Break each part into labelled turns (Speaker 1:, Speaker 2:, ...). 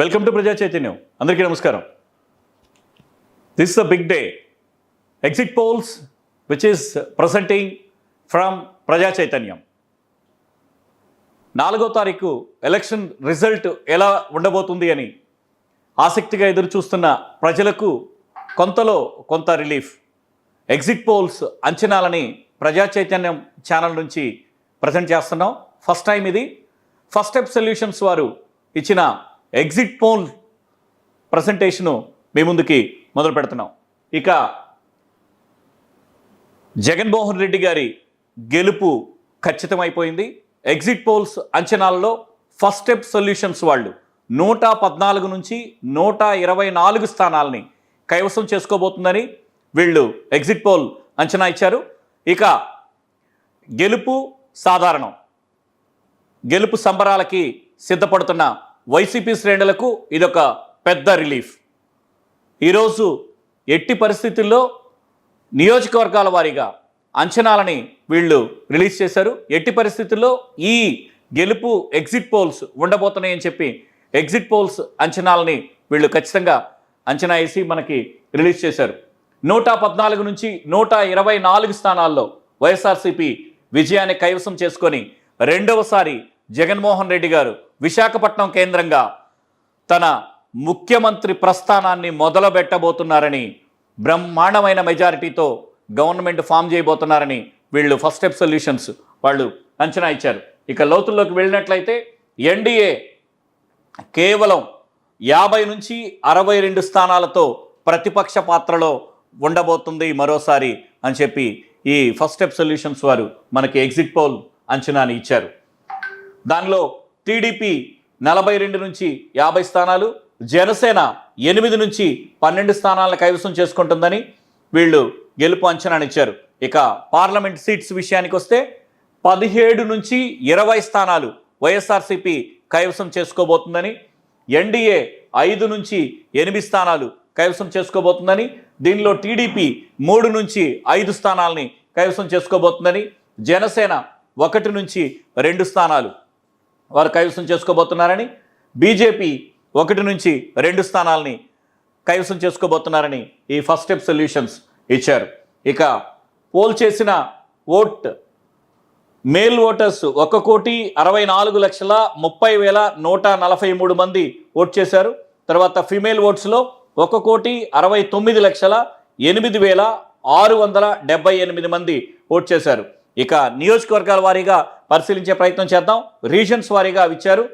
Speaker 1: welcome to ప్రజా చైతన్యం అందరికీ నమస్కారం this the big day exit polls which is presenting from Praja Chaitanyam నాలుగో తారీఖు ఎలక్షన్ రిజల్ట్ ఎలా ఉండబోతుంది అని ఆసక్తిగా ఎదురు చూస్తున్న ప్రజలకు కొంతలో కొంత రిలీఫ్ ఎగ్జిట్ పోల్స్ అంచనాలని ప్రజా చైతన్యం ఛానల్ నుంచి ప్రజెంట్ చేస్తున్నాం ఫస్ట్ టైం ఇది ఫస్ట్ స్టెప్ సొల్యూషన్స్ వారు ఇచ్చిన ఎగ్జిట్ పోల్ ప్రజెంటేషను మీ ముందుకి మొదలు పెడుతున్నాం ఇక జగన్మోహన్ రెడ్డి గారి గెలుపు ఖచ్చితమైపోయింది ఎగ్జిట్ పోల్స్ అంచనాలలో ఫస్ట్ స్టెప్ సొల్యూషన్స్ వాళ్ళు నూట పద్నాలుగు నుంచి నూట ఇరవై నాలుగు స్థానాలని కైవసం చేసుకోబోతుందని వీళ్ళు ఎగ్జిట్ పోల్ అంచనా ఇచ్చారు ఇక గెలుపు సాధారణం గెలుపు సంబరాలకి సిద్ధపడుతున్న వైసీపీ శ్రేణులకు ఇదొక పెద్ద రిలీఫ్ ఈరోజు ఎట్టి పరిస్థితుల్లో నియోజకవర్గాల వారీగా అంచనాలని వీళ్ళు రిలీజ్ చేశారు ఎట్టి పరిస్థితుల్లో ఈ గెలుపు ఎగ్జిట్ పోల్స్ ఉండబోతున్నాయని చెప్పి ఎగ్జిట్ పోల్స్ అంచనాలని వీళ్ళు ఖచ్చితంగా అంచనా వేసి మనకి రిలీజ్ చేశారు నూట పద్నాలుగు నుంచి నూట ఇరవై నాలుగు స్థానాల్లో వైఎస్ఆర్సీపీ విజయాన్ని కైవసం చేసుకొని రెండవసారి జగన్మోహన్ రెడ్డి గారు విశాఖపట్నం కేంద్రంగా తన ముఖ్యమంత్రి ప్రస్థానాన్ని మొదలుపెట్టబోతున్నారని బ్రహ్మాండమైన మెజారిటీతో గవర్నమెంట్ ఫామ్ చేయబోతున్నారని వీళ్ళు ఫస్ట్ స్టెప్ సొల్యూషన్స్ వాళ్ళు అంచనా ఇచ్చారు ఇక లోతుల్లోకి వెళ్ళినట్లయితే ఎన్డీఏ కేవలం యాభై నుంచి అరవై రెండు స్థానాలతో ప్రతిపక్ష పాత్రలో ఉండబోతుంది మరోసారి అని చెప్పి ఈ ఫస్ట్ స్టెప్ సొల్యూషన్స్ వారు మనకి ఎగ్జిట్ పోల్ అంచనాని ఇచ్చారు దానిలో టీడీపీ నలభై రెండు నుంచి యాభై స్థానాలు జనసేన ఎనిమిది నుంచి పన్నెండు స్థానాలను కైవసం చేసుకుంటుందని వీళ్ళు గెలుపు అంచనానిచ్చారు ఇక పార్లమెంట్ సీట్స్ విషయానికి వస్తే పదిహేడు నుంచి ఇరవై స్థానాలు వైఎస్ఆర్సీపీ కైవసం చేసుకోబోతుందని ఎన్డీఏ ఐదు నుంచి ఎనిమిది స్థానాలు కైవసం చేసుకోబోతుందని దీనిలో టీడీపీ మూడు నుంచి ఐదు స్థానాలని కైవసం చేసుకోబోతుందని జనసేన ఒకటి నుంచి రెండు స్థానాలు వారు కైవసం చేసుకోబోతున్నారని బీజేపీ ఒకటి నుంచి రెండు స్థానాల్ని కైవసం చేసుకోబోతున్నారని ఈ ఫస్ట్ స్టెప్ సొల్యూషన్స్ ఇచ్చారు ఇక పోల్ చేసిన ఓట్ మేల్ ఓటర్స్ ఒక కోటి అరవై నాలుగు లక్షల ముప్పై వేల నూట నలభై మూడు మంది ఓట్ చేశారు తర్వాత ఫిమేల్ ఓట్స్లో ఒక కోటి అరవై తొమ్మిది లక్షల ఎనిమిది వేల ఆరు వందల డెబ్బై ఎనిమిది మంది ఓట్ చేశారు ఇక నియోజకవర్గాల వారీగా పరిశీలించే ప్రయత్నం చేద్దాం రీజన్స్ వారీగా ఇచ్చారు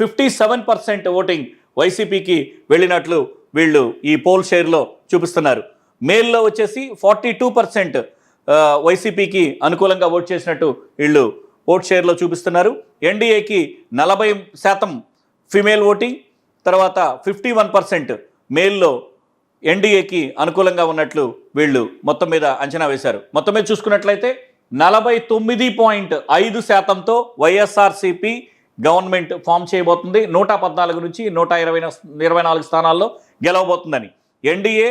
Speaker 1: ఫిఫ్టీ సెవెన్ పర్సెంట్ ఓటింగ్ వైసీపీకి వెళ్ళినట్లు వీళ్ళు ఈ పోల్ షేర్లో చూపిస్తున్నారు మేల్లో వచ్చేసి ఫార్టీ టూ పర్సెంట్ వైసీపీకి అనుకూలంగా ఓట్ చేసినట్టు వీళ్ళు ఓట్ షేర్లో చూపిస్తున్నారు ఎన్డీఏకి నలభై శాతం ఫిమేల్ ఓటింగ్ తర్వాత ఫిఫ్టీ వన్ పర్సెంట్ మేల్లో ఎన్డీఏకి అనుకూలంగా ఉన్నట్లు వీళ్ళు మొత్తం మీద అంచనా వేశారు మొత్తం మీద చూసుకున్నట్లయితే నలభై తొమ్మిది పాయింట్ ఐదు శాతంతో వైఎస్ఆర్సిపి గవర్నమెంట్ ఫామ్ చేయబోతుంది నూట పద్నాలుగు నుంచి నూట ఇరవై ఇరవై నాలుగు స్థానాల్లో గెలవబోతుందని ఎన్డీఏ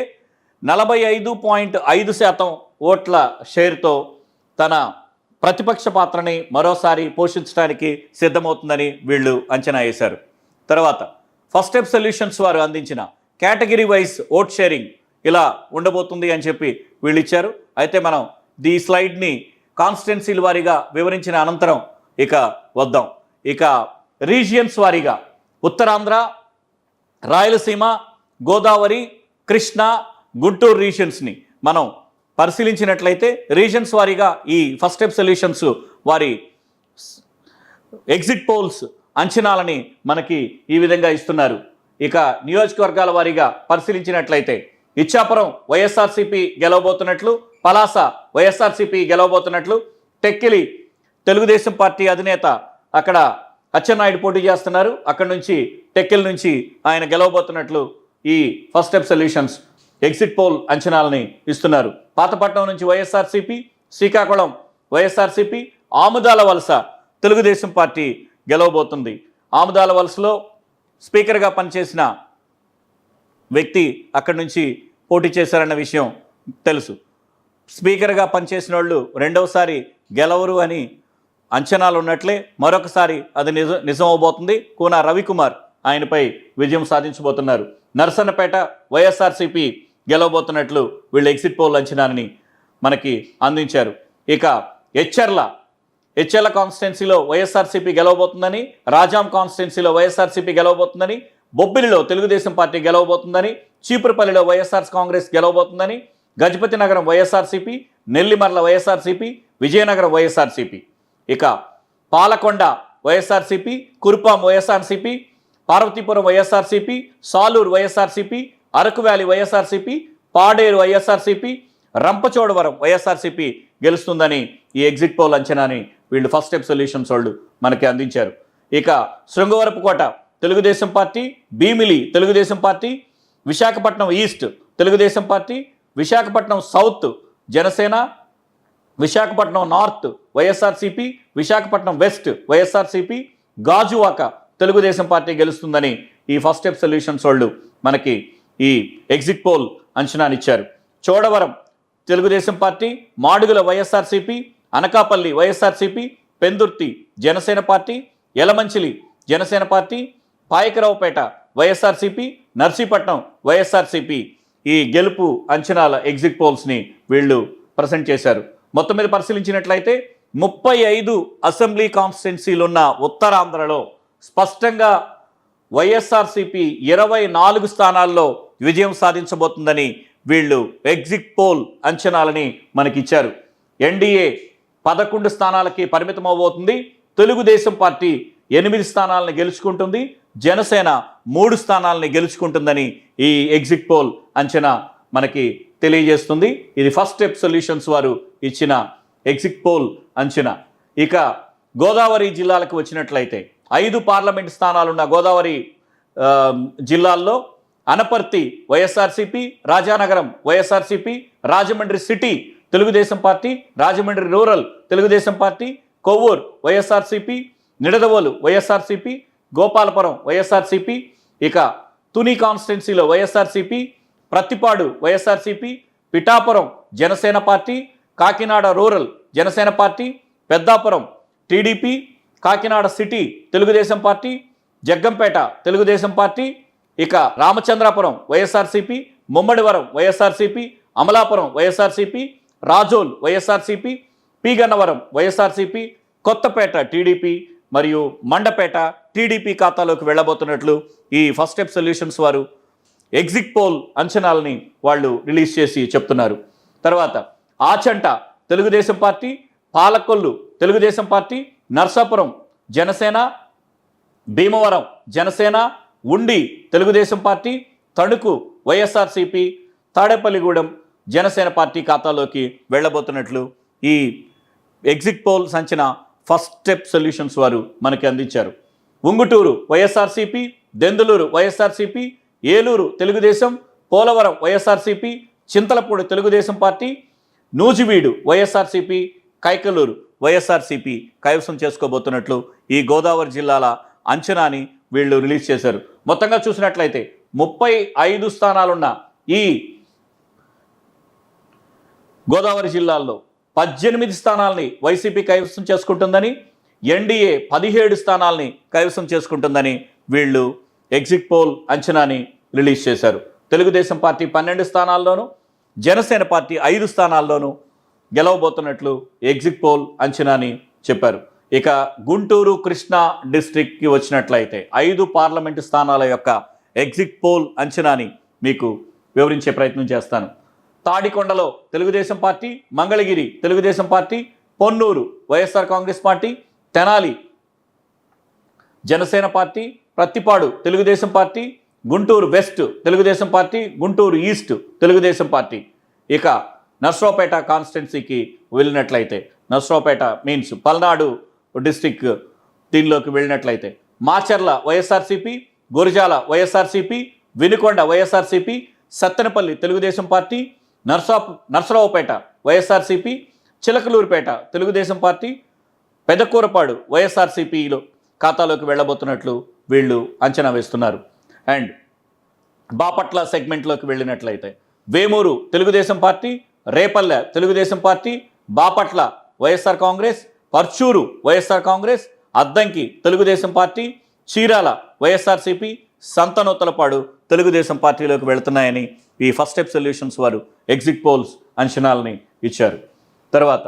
Speaker 1: నలభై ఐదు పాయింట్ ఐదు శాతం ఓట్ల షేర్తో తన ప్రతిపక్ష పాత్రని మరోసారి పోషించడానికి సిద్ధమవుతుందని వీళ్ళు అంచనా వేశారు తర్వాత ఫస్ట్ స్టెప్ సొల్యూషన్స్ వారు అందించిన కేటగిరీ వైజ్ ఓట్ షేరింగ్ ఇలా ఉండబోతుంది అని చెప్పి వీళ్ళు ఇచ్చారు అయితే మనం దీ స్లైడ్ని కాన్స్టిట్యున్సీల వారీగా వివరించిన అనంతరం ఇక వద్దాం ఇక రీజియన్స్ వారీగా ఉత్తరాంధ్ర రాయలసీమ గోదావరి కృష్ణ గుంటూరు రీజియన్స్ని మనం పరిశీలించినట్లయితే రీజన్స్ వారీగా ఈ ఫస్ట్ స్టెప్ సొల్యూషన్స్ వారి ఎగ్జిట్ పోల్స్ అంచనాలని మనకి ఈ విధంగా ఇస్తున్నారు ఇక నియోజకవర్గాల వారీగా పరిశీలించినట్లయితే ఇచ్చాపురం వైఎస్ఆర్సీపీ గెలవబోతున్నట్లు పలాస వైఎస్ఆర్సీపీ గెలవబోతున్నట్లు టెక్కిలి తెలుగుదేశం పార్టీ అధినేత అక్కడ అచ్చెన్నాయుడు పోటీ చేస్తున్నారు అక్కడి నుంచి టెక్కిల్ నుంచి ఆయన గెలవబోతున్నట్లు ఈ first step solutions exit poll అంచనాలని ఇస్తున్నారు పాతపట్నం నుంచి వైఎస్ఆర్సీపీ శ్రీకాకుళం వైఎస్ఆర్సీపీ ఆముదాల వలస తెలుగుదేశం పార్టీ గెలవబోతుంది ఆముదాల వలసలో స్పీకర్గా పనిచేసిన వ్యక్తి అక్కడి నుంచి పోటీ చేశారన్న విషయం తెలుసు స్పీకర్గా పనిచేసిన వాళ్ళు రెండవసారి గెలవరు అని అంచనాలు ఉన్నట్లే మరొకసారి అది నిజ నిజమవబోతుంది కూన రవికుమార్ ఆయనపై విజయం సాధించబోతున్నారు నర్సన్నపేట వైఎస్ఆర్సీపీ గెలవబోతున్నట్లు వీళ్ళు ఎగ్జిట్ పోల్ అంచనాని మనకి అందించారు ఇక హెచ్చర్ల హెచ్ఎల్ల కాన్స్టిట్యున్సీలో వైఎస్ఆర్సీపీ గెలవబోతుందని రాజాం కాన్స్టిట్యున్సీలో వైఎస్ఆర్సీపీ గెలవబోతుందని బొబ్బిలిలో తెలుగుదేశం పార్టీ గెలవబోతుందని చీపురుపల్లిలో వైఎస్ఆర్ కాంగ్రెస్ గెలవబోతుందని Gajapathinagaram YSRCP Nellimarla YSRCP Vizianagaram YSRCP ఇక Palakonda YSRCP Kurupam YSRCP Parvathipuram YSRCP Saluru YSRCP Araku valley YSRCP Paderu YSRCP Rampachodavaram YSRCP గెలుస్తుందని ఈ ఎగ్జిట్ పోల్ అంచనాని వీళ్ళు ఫస్ట్ స్టెప్ సొల్యూషన్స్ వాళ్ళు మనకి అందించారు ఇక Srungavarapukota Telugu Desam party Bhimili Telugu Desam party Visakhapatnam east Telugu Desam party Visakhapatnam south Janasena Visakhapatnam north YSRCP Visakhapatnam west YSRCP Gajuwaka Telugu Desam party గెలుస్తుందని ఈ ఫస్ట్ స్టెప్ సొల్యూషన్స్ వాళ్ళు మనకి ఈ ఎగ్జిట్ పోల్ అంచనానిచ్చారు Chodavaram Telugu Desam party Madugula YSRCP Anakapalli YSRCP Pendurthi Janasena party Yelamanchili Janasena party Payakaraopeta YSRCP Narsipatnam YSRCP ఈ గెలుపు అంచనాల ఎగ్జిట్ పోల్స్ని వీళ్ళు ప్రజెంట్ చేశారు మొత్తం మీద పరిశీలించినట్లయితే ముప్పై ఐదు అసెంబ్లీ కాన్స్టిట్యున్సీలున్న ఉత్తరాంధ్రలో స్పష్టంగా వైఎస్ఆర్సిపి ఇరవై నాలుగు స్థానాల్లో విజయం సాధించబోతుందని వీళ్ళు ఎగ్జిట్ పోల్ అంచనాలని మనకిచ్చారు ఎన్డీఏ పదకొండు స్థానాలకి పరిమితం అవబోతుంది తెలుగుదేశం పార్టీ ఎనిమిది స్థానాలను గెలుచుకుంటుంది జనసేన మూడు స్థానాలని గెలుచుకుంటుందని ఈ ఎగ్జిట్ పోల్ అంచనా మనకి తెలియజేస్తుంది ఇది ఫస్ట్ స్టెప్ సొల్యూషన్స్ వారు ఇచ్చిన ఎగ్జిట్ పోల్ అంచనా ఇక గోదావరి జిల్లాలకు వచ్చినట్లయితే ఐదు పార్లమెంట్ స్థానాలున్న గోదావరి జిల్లాల్లో Anaparthi YSRCP Rajanagaram YSRCP Rajahmundry city Telugu Desam party Rajahmundry rural Telugu Desam party Kovvur YSRCP Nidadavolu YSRCP Gopalapuram YSRCP ఇక తుని కాన్స్టిట్యున్సీలో YSRCP Prathipadu YSRCP Pithapuram Janasena party Kakinada rural Janasena party Peddapuram TDP Kakinada city Telugu Desam party Jaggampeta Telugu Desam party ఇక రామచంద్రాపురం వైఎస్ఆర్సీపీ ముమ్మడివరం వైఎస్ఆర్సీపీ అమలాపురం వైఎస్ఆర్సీపీ రాజోల్ వైఎస్ఆర్సీపీ పీగన్నవరం వైఎస్ఆర్సీపీ కొత్తపేట టీడీపీ మరియు మండపేట టీడీపీ ఖాతాలోకి వెళ్ళబోతున్నట్లు ఈ ఫస్ట్ స్టెప్ సొల్యూషన్స్ వారు ఎగ్జిట్ పోల్ అంచనాలని వాళ్ళు రిలీజ్ చేసి చెప్తున్నారు తర్వాత Achanta Telugu Desam party Palakollu Telugu Desam party Narsapuram Janasena Bhimavaram Janasena Undi Telugu Desam party Tanuku YSRCP Tadepalligudem Janasena party ఖాతాలోకి వెళ్ళబోతున్నట్లు ఈ ఎగ్జిట్ పోల్ సంచిన ఫస్ట్ స్టెప్ సొల్యూషన్స్ వారు మనకి అందించారు ఉంగుటూరు వైఎస్ఆర్సీపీ దెందులూరు వైఎస్ఆర్సీపీ ఏలూరు తెలుగుదేశం పోలవరం వైఎస్ఆర్సీపీ చింతలపూడి తెలుగుదేశం పార్టీ నూజివీడు వైఎస్ఆర్సీపీ కైకలూరు వైఎస్ఆర్సీపీ కైవసం చేసుకోబోతున్నట్లు ఈ గోదావరి జిల్లాల అంచనాని వీళ్ళు రిలీజ్ చేశారు మొత్తంగా చూసినట్లయితే ముప్పై ఐదు స్థానాలున్న ఈ గోదావరి జిల్లాల్లో పద్దెనిమిది స్థానాలని వైసీపీ కైవసం చేసుకుంటుందని ఎన్డీఏ పదిహేడు స్థానాలని కైవసం చేసుకుంటుందని వీళ్ళు ఎగ్జిట్ పోల్ అంచనాని రిలీజ్ చేశారు తెలుగుదేశం పార్టీ పన్నెండు స్థానాల్లోనూ జనసేన పార్టీ ఐదు స్థానాల్లోనూ గెలవబోతున్నట్లు ఎగ్జిట్ పోల్ అంచనాని చెప్పారు ఇక గుంటూరు కృష్ణా డిస్ట్రిక్ట్కి వచ్చినట్లయితే ఐదు పార్లమెంటు స్థానాల యొక్క ఎగ్జిట్ పోల్ అంచనాని మీకు వివరించే ప్రయత్నం చేస్తాను తాడికొండలో Telugu Desam party Mangalagiri Telugu Desam party Ponnur YSR Congress party Tenali Janasena party Prathipadu Telugu Desam party Guntur west Telugu Desam party Guntur east Telugu Desam party ఇక నర్సరావుపేట కాన్స్టిట్యున్సీకి వెళ్ళినట్లయితే నర్సరావుపేట మీన్స్ పల్నాడు డిస్టిక్ దీనిలోకి వెళ్ళినట్లయితే Macherla YSRCP Gurazala YSRCP Vinukonda YSRCP Sattenapalle Telugu Desam party Narsa Narasaraopet YSRCP Chilakaluripet Telugu Desam party Pedakurapadu వైఎస్ఆర్సీపీలో ఖాతాలోకి వెళ్ళబోతున్నట్లు వీళ్ళు అంచనా వేస్తున్నారు అండ్ బాపట్ల సెగ్మెంట్లోకి వెళ్ళినట్లయితే Vemuru Telugu Desam party Repalle Telugu Desam party Bapatla YSR Congress Parchur YSR Congress Addanki Telugu Desam party Chirala YSRCP Santhanuthalapadu Telugu Desam పార్టీలోకి వెళుతున్నాయని ఈ ఫస్ట్ స్టెప్ సొల్యూషన్స్ వారు ఎగ్జిట్ పోల్స్ అంచనాలని ఇచ్చారు తర్వాత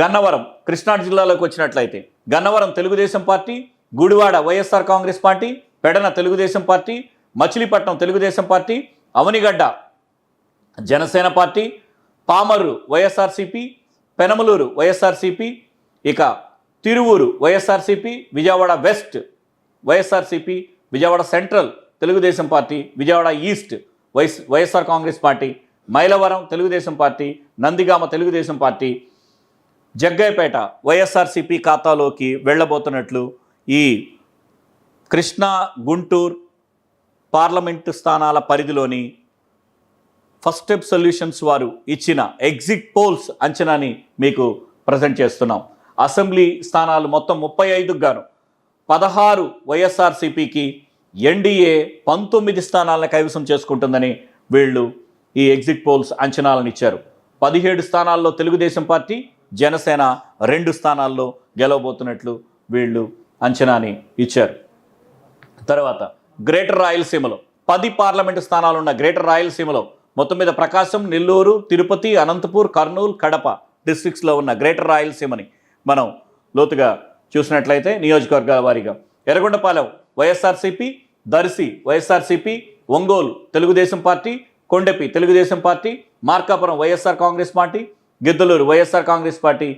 Speaker 1: గన్నవరం కృష్ణా జిల్లాలోకి వచ్చినట్లయితే Gannavaram Telugu Desam party Gudivada YSR Congress party Pedana Telugu Desam party Machilipatnam Telugu Desam party Avanigadda Janasena party Pamarru YSRCP Penamaluru YSRCP ఇక Tiruvuru YSRCP Vijayawada west YSRCP Vijayawada central Telugu Desam party Vijayawada east YS YSR Congress party Mylavaram Telugu Desam party Nandigama Telugu Desam party Jaggayyapeta YSRCP ఖాతాలోకి వెళ్ళబోతున్నట్లు ఈ కృష్ణా గుంటూరు పార్లమెంటు స్థానాల పరిధిలోని ఫస్ట్ స్టెప్ సొల్యూషన్స్ వారు ఇచ్చిన ఎగ్జిట్ పోల్స్ అంచనాని మీకు ప్రజెంట్ చేస్తున్నాం అసెంబ్లీ స్థానాలు మొత్తం ముప్పై ఐదుకు గాను పదహారు వైఎస్ఆర్సీపీకి ఎన్డీఏ పంతొమ్మిది స్థానాలను కైవసం చేసుకుంటుందని వీళ్ళు ఈ ఎగ్జిట్ పోల్స్ అంచనాలను ఇచ్చారు పదిహేడు స్థానాల్లో తెలుగుదేశం పార్టీ జనసేన రెండు స్థానాల్లో గెలవబోతున్నట్లు వీళ్ళు అంచనాని ఇచ్చారు తర్వాత గ్రేటర్ రాయలసీమలో పది పార్లమెంటు స్థానాలున్న గ్రేటర్ రాయలసీమలో మొత్తం మీద ప్రకాశం నెల్లూరు తిరుపతి అనంతపూర్ కర్నూలు కడప డిస్ట్రిక్ట్స్లో ఉన్న గ్రేటర్ రాయలసీమని మనం లోతుగా చూసినట్లయితే నియోజకవర్గాల వారీగా Yerragondapalem YSRCP Darsi YSRCP Ongole Telugu Desam party Kondapi Telugu Desam party Markapuram YSR Congress party Giddalur YSR Congress party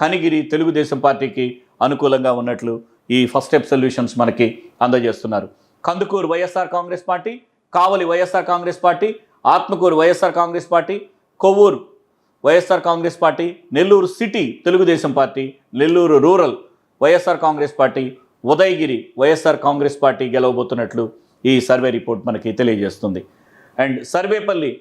Speaker 1: Kanigiri Telugu Desam పార్టీకి అనుకూలంగా ఉన్నట్లు ఈ ఫస్ట్ స్టెప్ సొల్యూషన్స్ మనకి అందజేస్తున్నారు Kandukur YSR Congress party Kavali YSR Congress party Atmakur YSR Congress party Kovur YSR Congress party Nellore city Telugu Desam party Nellore rural YSR Congress party Udayagiri YSR Congress party గెలవబోతున్నట్లు ఈ survey report మనకి తెలియజేస్తుంది and Sarvepalli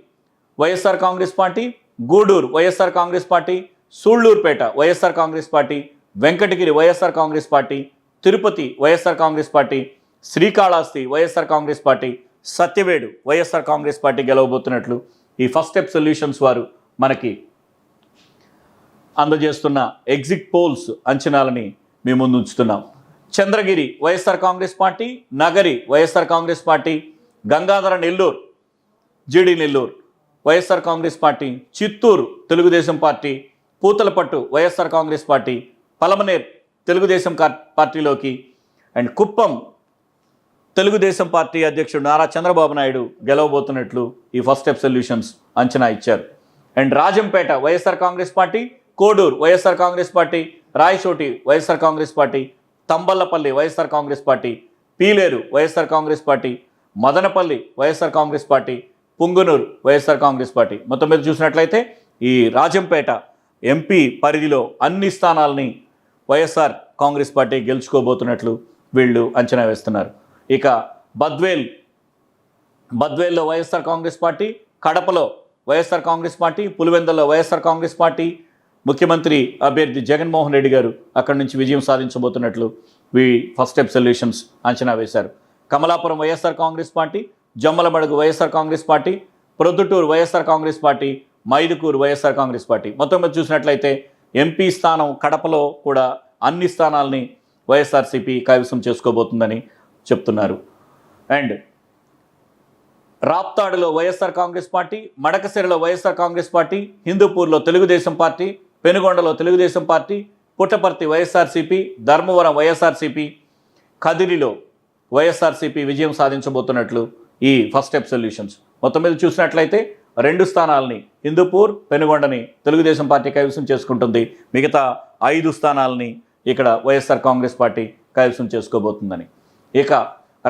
Speaker 1: YSR Congress party Gudur YSR Congress party Sullurpeta YSR Congress party Venkatagiri YSR Congress party Tirupati YSR Congress party Srikalahasti YSR Congress party Satyavedu YSR Congress party గెలవబోతున్నట్లు ఈ first step solutions వారు మనకి అందజేస్తున్న exit polls అంచనాలని మేము ముందు ఉంచుతున్నాం Chandragiri YSR Congress party Nagari YSR Congress party Gangadhara Nellore GD Nellore YSR Congress party Chittoor Telugu Desam party Puthalapattu YSR Congress party Palamaner Telugu Desam పార్టీలోకి and Kuppam Telugu Desam party అధ్యక్షుడు నారా చంద్రబాబు నాయుడు గెలవబోతున్నట్లు ఈ ఫస్ట్ స్టెప్ సొల్యూషన్స్ అంచనా ఇచ్చారు and Rajampet YSR Congress party Koduru YSR Congress party Rayachoti YSR Congress party Thamballapalle YSR Congress party Pileru YSR Congress party Madanapalle YSR Congress party Punganur YSR Congress party మొత్తం మీద చూసినట్లయితే ఈ Rajampet MP పరిధిలో అన్ని స్థానాలని వైఎస్ఆర్ కాంగ్రెస్ పార్టీ గెలుచుకోబోతున్నట్లు వీళ్ళు అంచనా వేస్తున్నారు ఇక బద్వేల్ బద్వేల్లో వైఎస్ఆర్ కాంగ్రెస్ పార్టీ కడపలో వైఎస్ఆర్ కాంగ్రెస్ పార్టీ పులివెందల్లో వైఎస్ఆర్ కాంగ్రెస్ పార్టీ ముఖ్యమంత్రి అభ్యర్థి జగన్మోహన్ రెడ్డి గారు అక్కడి నుంచి విజయం సాధించబోతున్నట్లు వి ఫస్ట్ స్టెప్ సొల్యూషన్స్ అంచనా వేశారు Kamalapuram YSR Congress party Jammalamadugu YSR Congress party Proddatur YSR Congress party Mydukur YSR Congress party మొత్తం మీద చూసినట్లయితే ఎంపీ స్థానం కడపలో కూడా అన్ని స్థానాల్ని వైఎస్ఆర్సీపీ కైవసం చేసుకోబోతుందని చెప్తున్నారు అండ్ రాప్తాడులో వైఎస్ఆర్ కాంగ్రెస్ పార్టీ మడకసిరిలో వైఎస్ఆర్ కాంగ్రెస్ పార్టీ హిందూపూర్లో తెలుగుదేశం పార్టీ పెనుగొండలో Telugu Desam party Puttaparthi YSRCP Dharmavaram YSRCP కదిరిలో వైఎస్ఆర్సీపీ విజయం సాధించబోతున్నట్లు ఈ ఫస్ట్ స్టెప్ సొల్యూషన్స్ మొత్తం మీద చూసినట్లయితే రెండు స్థానాలని హిందూపూర్ పెనుగొండని తెలుగుదేశం పార్టీ కైవసం చేసుకుంటుంది మిగతా ఐదు స్థానాలని ఇక్కడ వైఎస్ఆర్ కాంగ్రెస్ పార్టీ కైవసం చేసుకోబోతుందని ఇక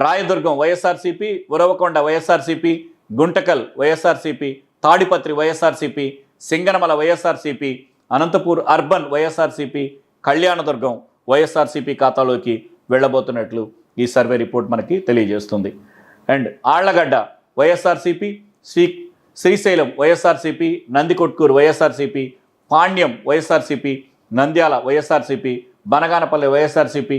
Speaker 1: Rayadurgam YSRCP Uravakonda YSRCP Guntakal YSRCP Tadipatri YSRCP Singanamala YSRCP Anantapur urban YSRCP Kalyandurg YSRCP ఖాతాలోకి వెళ్ళబోతున్నట్లు ఈ సర్వే రిపోర్ట్ మనకి తెలియజేస్తుంది and Allagadda YSRCP Sri Srisailam YSRCP Nandikotkur YSRCP Panyam YSRCP Nandyal YSRCP Banaganapalle YSRCP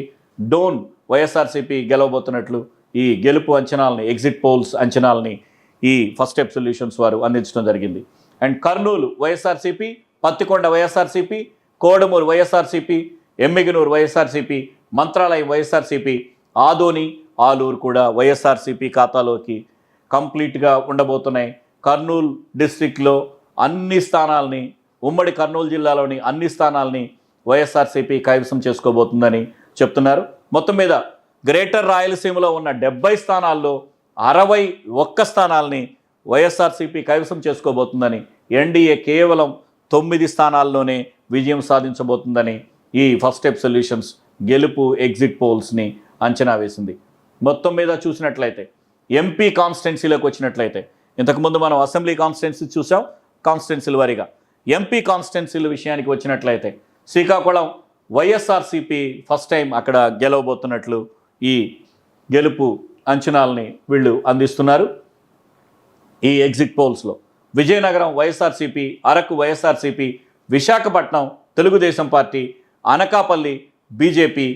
Speaker 1: Dhone YSRCP గెలవబోతున్నట్లు ఈ గెలుపు అంచనాలని ఎగ్జిట్ పోల్స్ అంచనాలని ఈ ఫస్ట్ స్టెప్ సొల్యూషన్స్ వారు అందించడం జరిగింది and Kurnool YSRCP Pattikonda YSRCP Kodumur YSRCP Yemmiganur YSRCP Mantralayam YSRCP Adoni Alur కూడా వైఎస్ఆర్సీపీ ఖాతాలోకి కంప్లీట్గా ఉండబోతున్నాయి కర్నూలు డిస్టిక్లో అన్ని స్థానాలని ఉమ్మడి కర్నూలు జిల్లాలోని అన్ని స్థానాలని వైఎస్ఆర్సీపీ కైవసం చేసుకోబోతుందని చెప్తున్నారు మొత్తం మీద గ్రేటర్ రాయలసీమలో ఉన్న డెబ్బై స్థానాల్లో అరవై ఒక్క స్థానాల్ని వైఎస్ఆర్సీపీ కైవసం చేసుకోబోతుందని ఎన్డీఏ కేవలం తొమ్మిది స్థానాల్లోనే విజయం సాధించబోతుందని ఈ ఫస్ట్ స్టెప్ సొల్యూషన్స్ గెలుపు ఎగ్జిట్ పోల్స్ని అంచనా వేసింది మొత్తం మీద చూసినట్లయితే ఎంపీ కాన్స్టిట్యున్సీలోకి వచ్చినట్లయితే ఇంతకుముందు మనం అసెంబ్లీ కాన్స్టిట్యున్సీ చూసాం కాన్స్టిట్యున్సీల వారీగా ఎంపీ కాన్స్టిట్యున్సీల విషయానికి వచ్చినట్లయితే శ్రీకాకుళం వైఎస్ఆర్సీపీ ఫస్ట్ టైం అక్కడ గెలవబోతున్నట్లు ఈ గెలుపు అంచనాలని వీళ్ళు అందిస్తున్నారు ఈ ఎగ్జిట్ పోల్స్లో Vizianagaram YSRCP Araku YSRCP Visakhapatnam Telugu Desam party Anakapalli BJP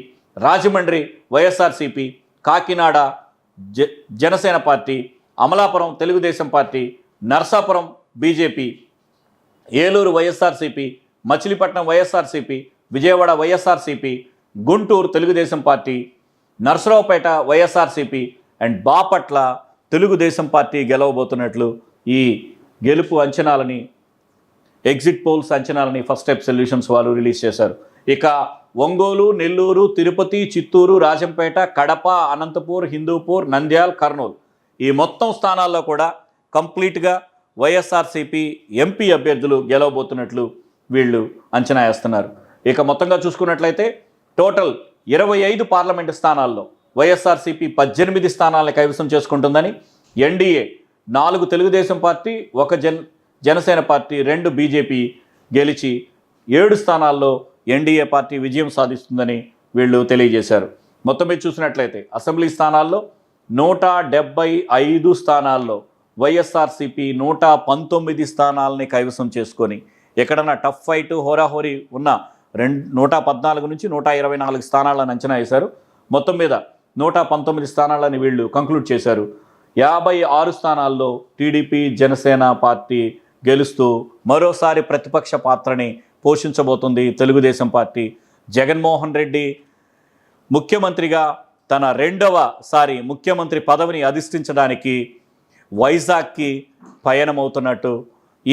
Speaker 1: Rajahmundry YSRCP Kakinada Janasena party Amalapuram Telugu Desam party Narsapuram BJP Eluru YSRCP Machilipatnam YSRCP Vijayawada YSRCP Guntur Telugu Desam party Narasaraopet YSRCP and Bapatla Telugu Desam party గెలవబోతున్నట్లు ఈ గెలుపు అంచనాలని ఎగ్జిట్ పోల్స్ అంచనాలని ఫస్ట్ స్టెప్ సొల్యూషన్స్ వాళ్ళు రిలీజ్ చేశారు ఇక ఒంగోలు నెల్లూరు తిరుపతి చిత్తూరు రాజంపేట కడప అనంతపూర్ హిందూపూర్ నంద్యాల్ కర్నూలు ఈ మొత్తం స్థానాల్లో కూడా కంప్లీట్గా వైఎస్ఆర్సీపీ ఎంపీ అభ్యర్థులు గెలవబోతున్నట్లు వీళ్ళు అంచనా వేస్తున్నారు ఇక మొత్తంగా చూసుకున్నట్లయితే టోటల్ ఇరవై ఐదు పార్లమెంటు స్థానాల్లో వైఎస్ఆర్సీపీ పద్దెనిమిది స్థానాలను కైవసం చేసుకుంటుందని ఎన్డీఏ నాలుగు తెలుగుదేశం పార్టీ ఒక జన్ జనసేన పార్టీ రెండు బీజేపీ గెలిచి ఏడు స్థానాల్లో ఎన్డీఏ పార్టీ విజయం సాధిస్తుందని వీళ్ళు తెలియజేశారు మొత్తం మీద చూసినట్లయితే అసెంబ్లీ స్థానాల్లో నూట డెబ్బై ఐదు స్థానాల్లో వైఎస్ఆర్సిపి నూట పంతొమ్మిది స్థానాలని కైవసం చేసుకొని ఎక్కడన్నా టఫ్ ఫైట్ హోరాహోరీ ఉన్న రెండు నూట పద్నాలుగు నుంచి నూట ఇరవై నాలుగు స్థానాలను అంచనా వేశారు మొత్తం మీద నూట పంతొమ్మిది స్థానాలని వీళ్ళు కంక్లూడ్ చేశారు యాభై ఆరు స్థానాల్లో టీడీపీ జనసేన పార్టీ గెలుస్తూ మరోసారి ప్రతిపక్ష పాత్రని పోషించబోతుంది తెలుగుదేశం పార్టీ జగన్మోహన్ రెడ్డి ముఖ్యమంత్రిగా తన రెండవ సారి ముఖ్యమంత్రి పదవిని అధిష్ఠించడానికి వైజాగ్కి పయనమవుతున్నట్టు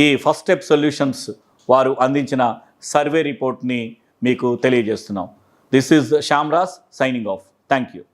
Speaker 1: ఈ ఫస్ట్ స్టెప్ సొల్యూషన్స్ వారు అందించిన సర్వే రిపోర్ట్ని మీకు తెలియజేస్తున్నాం this is Shyamraj signing off thank you